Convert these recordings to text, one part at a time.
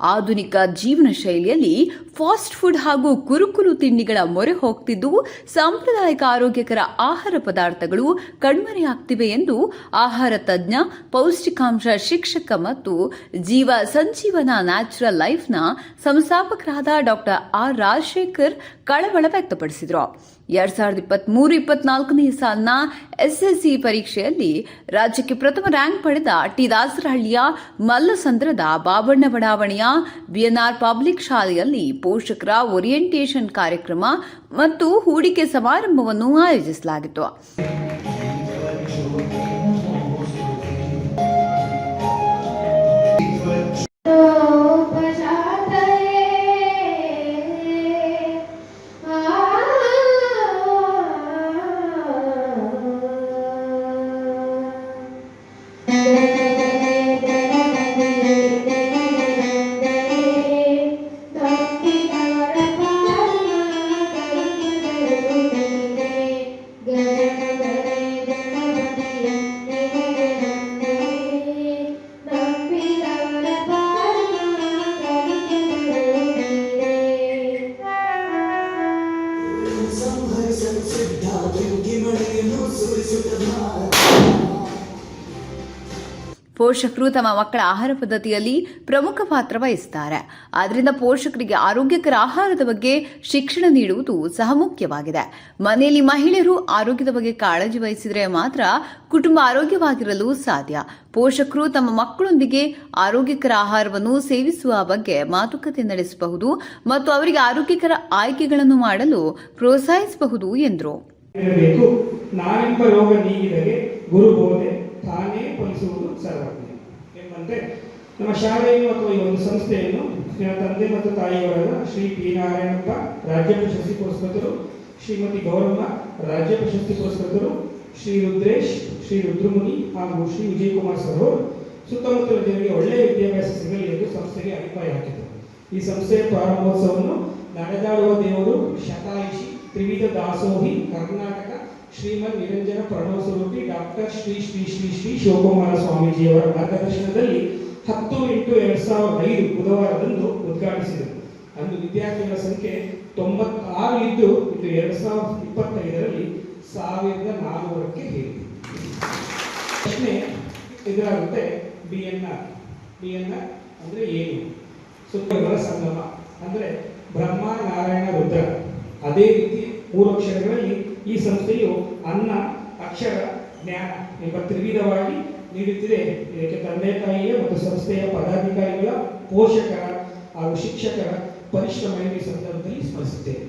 ಆಧುನಿಕ ಜೀವನ ಶೈಲಿಯಲ್ಲಿ ಫಾಸ್ಟ್ ಫುಡ್ ಹಾಗೂ ಕುರುಕುಲು ತಿಂಡಿಗಳ ಮೊರೆ ಹೋಗ್ತಿದ್ದು, ಸಾಂಪ್ರದಾಯಿಕ ಆರೋಗ್ಯಕರ ಆಹಾರ ಪದಾರ್ಥಗಳು ಕಣ್ಮರೆಯಾಗ್ತಿವೆ ಎಂದು ಆಹಾರ ತಜ್ಞ, ಪೌಷ್ಟಿಕಾಂಶ ಶಿಕ್ಷಕ ಮತ್ತು ಜೀವ ಸಂಜೀವನ ನ್ಯಾಚುರಲ್ ಲೈಫ್ನ ಸಂಸ್ಥಾಪಕರಾದ ಡಾಕ್ಟರ್ ಆರ್ ರಾಜಶೇಖರ್ ಕಳವಳ ವ್ಯಕ್ತಪಡಿಸಿದರು. ಎರಡ್ ಸಾವಿರದ ಇಪ್ಪತ್ತ್ಮೂರು ಇಪ್ಪತ್ನಾಲ್ಕನೇ ಸಾಲಿನ ಎಸ್ಎಸ್ಸಿ ಪರೀಕ್ಷೆಯಲ್ಲಿ ರಾಜ್ಯಕ್ಕೆ ಪ್ರಥಮ ರ್ಯಾಂಕ್ ಪಡೆದ ಟಿ ದಾಸರಹಳ್ಳಿಯ ಮಲ್ಲಸಂದ್ರದ ಬಾಬಣ್ಣ ಬಡಾವಣೆಯ ಬಿಎನ್ಆರ್ ಪಬ್ಲಿಕ್ ಶಾಲೆಯಲ್ಲಿ ಪೋಷಕರ ಓರಿಯೆಂಟೇಷನ್ ಕಾರ್ಯಕ್ರಮ ಮತ್ತು ಹೂಡಿಕೆ ಸಮಾರಂಭವನ್ನು ಆಯೋಜಿಸಲಾಗಿತ್ತು. ಸಂಹರಿಸಲು ಸಿದ್ಧ ಬೆಂಕಿ ಮಳೆಯನ್ನು ಸುರಿಸುತ್ತ ಪೋಷಕರು ತಮ್ಮ ಮಕ್ಕಳ ಆಹಾರ ಪದ್ಧತಿಯಲ್ಲಿ ಪ್ರಮುಖ ಪಾತ್ರ ವಹಿಸುತ್ತಾರೆ ಆದ್ದರಿಂದ ಪೋಷಕರಿಗೆ ಆರೋಗ್ಯಕರ ಆಹಾರದ ಬಗ್ಗೆ ಶಿಕ್ಷಣ ನೀಡುವುದು ಸಹ ಮುಖ್ಯವಾಗಿದೆ. ಮನೆಯಲ್ಲಿ ಮಹಿಳೆಯರು ಆರೋಗ್ಯದ ಬಗ್ಗೆ ಕಾಳಜಿ ವಹಿಸಿದರೆ ಮಾತ್ರ ಕುಟುಂಬ ಆರೋಗ್ಯವಾಗಿರಲು ಸಾಧ್ಯ. ಪೋಷಕರು ತಮ್ಮ ಮಕ್ಕಳೊಂದಿಗೆ ಆರೋಗ್ಯಕರ ಆಹಾರವನ್ನು ಸೇವಿಸುವ ಬಗ್ಗೆ ಮಾತುಕತೆ ನಡೆಸಬಹುದು ಮತ್ತು ಅವರಿಗೆ ಆರೋಗ್ಯಕರ ಆಯ್ಕೆಗಳನ್ನು ಮಾಡಲು ಪ್ರೋತ್ಸಾಹಿಸಬಹುದು ಎಂದರು. ತಾನೇ ಫಲಿಸುವುದು ಸರ್ವಜ್ಞ. ಎಂಬಂತೆ ನಮ್ಮ ಶಾಲೆಯನ್ನು ಅಥವಾ ಈ ಒಂದು ಸಂಸ್ಥೆಯನ್ನು ನನ್ನ ತಂದೆ ಮತ್ತು ತಾಯಿಯವರಾದ ಶ್ರೀ ಪಿ ನಾರಾಯಣಪ್ಪ, ರಾಜ್ಯ ಪ್ರಶಸ್ತಿ ಪುರಸ್ಕೃತರು, ಶ್ರೀಮತಿ ಗೌರಮ್ಮ, ರಾಜ್ಯ ಪ್ರಶಸ್ತಿ ಪುರಸ್ಕೃತರು, ಶ್ರೀ ರುದ್ರೇಶ್, ಶ್ರೀ ರುದ್ರಮುನಿ ಹಾಗೂ ಶ್ರೀ ವಿಜಯಕುಮಾರ್ ಸರ್ ಅವರು ಸುತ್ತಮುತ್ತಲ ಜನರಿಗೆ ಒಳ್ಳೆಯ ವಿದ್ಯಾಭ್ಯಾಸ ಸಿಗಲಿ ಎಂದು ಸಂಸ್ಥೆಗೆ ಅಭಿಪ್ರಾಯ ಹಾಕಿದರು. ಈ ಸಂಸ್ಥೆಯ ಪ್ರಾರಂಭೋತ್ಸವವನ್ನು ನಡೆದಾಡುವ ದೇವರು ಶತಾಯುಷಿ ತ್ರಿವಿಧ ದಾಸೋಹಿ ಕರ್ನಾಟಕ ಶ್ರೀಮದ್ ನಿರಂಜನ ಪ್ರಣವ ಸ್ವರೂಪಿ ಡಾಕ್ಟರ್ ಶ್ರೀ ಶ್ರೀ ಶ್ರೀ ಶ್ರೀ ಶಿವಕುಮಾರ ಸ್ವಾಮೀಜಿಯವರ ಮಾರ್ಗದರ್ಶನದಲ್ಲಿ ಹತ್ತು ಎಂಟು ಎರಡ್ ಸಾವಿರದ ಐದು ಬುಧವಾರದಂದು ಉದ್ಘಾಟಿಸಿದರು. ಅಂದು ವಿದ್ಯಾರ್ಥಿಗಳ ಸಂಖ್ಯೆ ತೊಂಬತ್ತಾರು ಇದ್ದು ಇದು ಎರಡ್ ಸಾವಿರದ ಇಪ್ಪತ್ತೈದರಲ್ಲಿ ಸಾವಿರದ ನಾಲ್ನೂರಕ್ಕೆ ಹೇಳಿದೆ ಪ್ರಶ್ನೆ ಇದರಾಗುತ್ತೆ B N R B N R ಅಂದ್ರೆ ಏನು? ಸುತ್ತಗಳ ಸಂಗಮ ಅಂದ್ರೆ ಬ್ರಹ್ಮ ನಾರಾಯಣ ರುದ್ರ. ಅದೇ ರೀತಿ ಮೂರು ಅಕ್ಷರಗಳಲ್ಲಿ ಈ ಸಂಸ್ಥೆಯು ಅನ್ನ, ಅಕ್ಷರ, ಜ್ಞಾನ ಎಂಬ ತ್ರಿವಿಧವಾಗಿ ನೀಡುತ್ತಿದೆ. ಇದಕ್ಕೆ ತಂದೆ ತಾಯಿಯ ಮತ್ತು ಸಂಸ್ಥೆಯ ಪದಾಧಿಕಾರಿಗಳ ಪೋಷಕರ ಹಾಗೂ ಶಿಕ್ಷಕರ ಪರಿಶ್ರಮ ಈ ಸಂದರ್ಭದಲ್ಲಿ ಸ್ಮರಿಸುತ್ತೇವೆ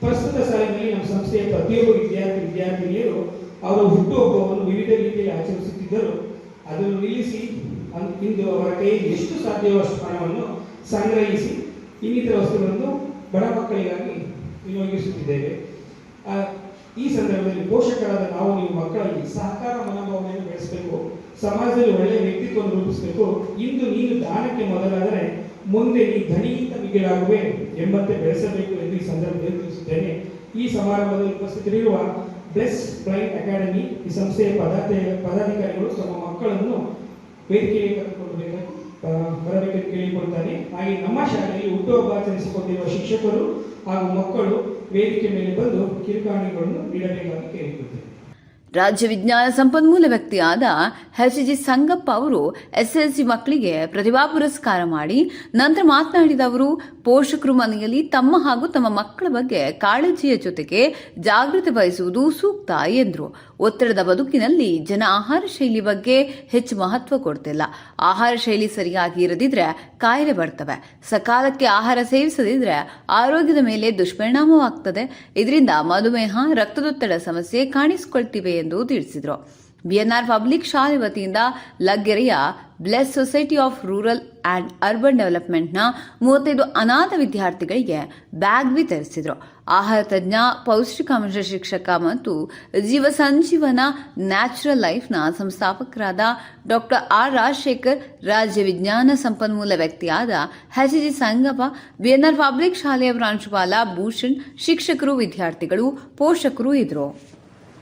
ಪ್ರಸ್ತುತ ಸಾಲಿನಲ್ಲಿ ನಮ್ಮ ಸಂಸ್ಥೆಯ ಪ್ರತಿಯೊಬ್ಬ ವಿದ್ಯಾರ್ಥಿ, ವಿದ್ಯಾರ್ಥಿನಿಯರು ಅವರ ಹುಟ್ಟುಹಬ್ಬವನ್ನು ವಿವಿಧ ರೀತಿಯಲ್ಲಿ ಆಚರಿಸುತ್ತಿದ್ದರು. ಅದನ್ನು ನಿಲ್ಲಿಸಿ ಇಂದು ಅವರ ಕೈಯಲ್ಲಿ ಎಷ್ಟು ಸಾಧ್ಯವೋ ಅಷ್ಟು ಹಣವನ್ನು ಸಂಗ್ರಹಿಸಿ ಇನ್ನಿತರ ವಸ್ತುಗಳನ್ನು ಬಡ ಮಕ್ಕಳಿಗಾಗಿ ವಿನಿಯೋಗಿಸುತ್ತಿದ್ದೇವೆ. ಈ ಸಂದರ್ಭದಲ್ಲಿ ಪೋಷಕರಾದ ನಾವು ನೀವು ಮಕ್ಕಳಲ್ಲಿ ಸಹಕಾರ ಮನೋಭಾವನೆಯನ್ನು ಬೆಳೆಸಬೇಕು, ಸಮಾಜದಲ್ಲಿ ಒಳ್ಳೆಯ ವ್ಯಕ್ತಿತ್ವವನ್ನು ರೂಪಿಸಬೇಕು. ಇಂದು ನೀನು ದಾನಕ್ಕೆ ಮೊದಲಾದರೆ ಮುಂದೆ ನೀ ಧನಿಯಿಂದ ಮಿಗಿಲಾಗುವೆ ಎಂಬಂತೆ ಬೆಳೆಸಬೇಕು ಎಂದು ಈ ಸಂದರ್ಭದಲ್ಲಿ ತಿಳಿಸುತ್ತೇನೆ. ಈ ಸಮಾರಂಭದಲ್ಲಿ ಉಪಸ್ಥಿತರಿರುವ ಬ್ಲೆಸ್ ಫ್ಲೈಟ್ ಅಕಾಡೆಮಿ ಈ ಸಂಸ್ಥೆಯ ಪದಾಧಿ ಪದಾಧಿಕಾರಿಗಳು ತಮ್ಮ ಮಕ್ಕಳನ್ನು ವೇದಿಕೆಗೆ ಕರೆದುಕೊಳ್ಳಬೇಕಾಗಿ ಬರಬೇಕೆಂದು ಕೇಳಿಕೊಳ್ತಾರೆ ಹಾಗೆ ನಮ್ಮ ಶಾಲೆಯಲ್ಲಿ ಹುಟ್ಟುಹಬ್ಬ ಆಚರಿಸಿಕೊಂಡಿರುವ ಶಿಕ್ಷಕರು ಹಾಗೂ ಮಕ್ಕಳು ವೇದಿಕೆ ಮೇಲೆ ಬಂದು ಕಿರುಕಾಣಿಗಳನ್ನು ನೀಡಬೇಕಾಗಿ ಕೇಳಿಕೊಳ್ತೇವೆ ರಾಜ್ಯ ವಿಜ್ಞಾನ ಸಂಪನ್ಮೂಲ ವ್ಯಕ್ತಿಯಾದ ಎಚ್ ಜಿ ಸಂಗಪ್ಪ ಅವರು ಎಸ್ಎಲ್ಸಿ ಮಕ್ಕಳಿಗೆ ಪ್ರತಿಭಾ ಪುರಸ್ಕಾರ ಮಾಡಿ ನಂತರ ಮಾತನಾಡಿದ ಅವರು, ಪೋಷಕರು ಮನೆಯಲ್ಲಿ ತಮ್ಮ ಹಾಗೂ ತಮ್ಮ ಮಕ್ಕಳ ಬಗ್ಗೆ ಕಾಳಜಿಯ ಜೊತೆಗೆ ಜಾಗೃತಿ ವಹಿಸುವುದು ಸೂಕ್ತ ಎಂದರು. ಒತ್ತಡದ ಬದುಕಿನಲ್ಲಿ ಜನ ಆಹಾರ ಶೈಲಿ ಬಗ್ಗೆ ಹೆಚ್ಚು ಮಹತ್ವ ಕೊಡ್ತಿಲ್ಲ. ಆಹಾರ ಶೈಲಿ ಸರಿಯಾಗಿ ಇರದಿದ್ರೆ ಕಾಯಿಲೆ ಬರ್ತವೆ. ಸಕಾಲಕ್ಕೆ ಆಹಾರ ಸೇವಿಸದಿದ್ರೆ ಆರೋಗ್ಯದ ಮೇಲೆ ದುಷ್ಪರಿಣಾಮವಾಗ್ತದೆ. ಇದರಿಂದ ಮಧುಮೇಹ, ರಕ್ತದೊತ್ತಡ ಸಮಸ್ಯೆ ಕಾಣಿಸಿಕೊಳ್ತಿವೆ ಎಂದು ತಿಳಿಸಿದರು. ಬಿಎನ್ಆರ್ ಪಬ್ಲಿಕ್ ಶಾಲೆ ವತಿಯಿಂದ ಲಗ್ಗೆರೆಯ bless society of rural and urban ಡೆವಲಪ್ಮೆಂಟ್ನ ಮೂವತ್ತೈದು ಅನಾಥ ವಿದ್ಯಾರ್ಥಿಗಳಿಗೆ ಬ್ಯಾಗ್ ವಿತರಿಸಿದರು. ಆಹಾರ ತಜ್ಞ, ಪೌಷ್ಟಿಕಾಂಶ ಶಿಕ್ಷಕ ಮತ್ತು ಜೀವ ಸಂಜೀವನ ನ್ಯಾಚುರಲ್ ಲೈಫ್ನ ಸಂಸ್ಥಾಪಕರಾದ ಡಾಕ್ಟರ್ ಆರ್ ರಾಜಶೇಖರ್, ರಾಜ್ಯ ವಿಜ್ಞಾನ ಸಂಪನ್ಮೂಲ ವ್ಯಕ್ತಿಯಾದ H G Sangappa BNR public ಶಾಲೆಯ ಪ್ರಾಂಶುಪಾಲ ಭೂಷಣ್, ಶಿಕ್ಷಕರು, ವಿದ್ಯಾರ್ಥಿಗಳು, ಪೋಷಕರು ಇದ್ದರು